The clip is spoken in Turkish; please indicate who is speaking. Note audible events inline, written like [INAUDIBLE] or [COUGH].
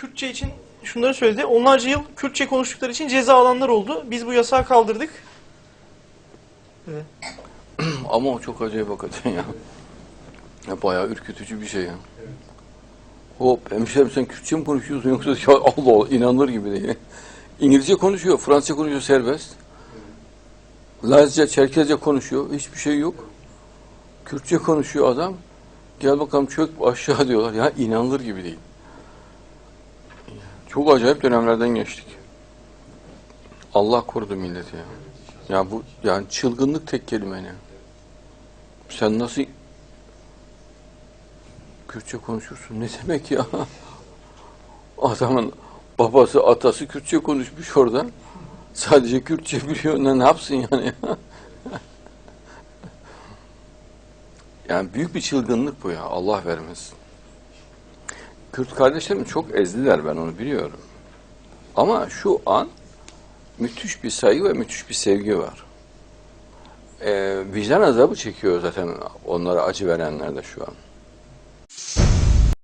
Speaker 1: Kürtçe için şunları söyledi. Onlarca yıl Kürtçe konuştukları için ceza alanlar oldu. Biz bu yasağı kaldırdık. Evet. [CLEARS THROAT]
Speaker 2: Ama o çok acayip hakikaten ya. ya bayağı ürkütücü bir şey ya. Hop hemşerim sen Kürtçe mi konuşuyorsun yoksa ya Allah Allah inanılır gibi değil. İngilizce konuşuyor, Fransızca konuşuyor serbest. Lazca, Çerkezce konuşuyor, hiçbir şey yok. Kürtçe konuşuyor adam. Gel bakalım çök aşağı diyorlar. Ya inanılır gibi değil. Çok acayip dönemlerden geçtik. Allah korudu milleti ya. Ya bu yani çılgınlık tek kelime ne? Sen nasıl Kürtçe konuşursun? Ne demek ya? [LAUGHS] Adamın babası, atası Kürtçe konuşmuş orada. Sadece Kürtçe biliyor. Ne, ne yapsın yani? [LAUGHS] yani büyük bir çılgınlık bu ya. Allah vermesin. Kürt kardeşlerim çok ezdiler ben onu biliyorum. Ama şu an müthiş bir saygı ve müthiş bir sevgi var. Ee, vicdan azabı çekiyor zaten onlara acı verenler de şu an.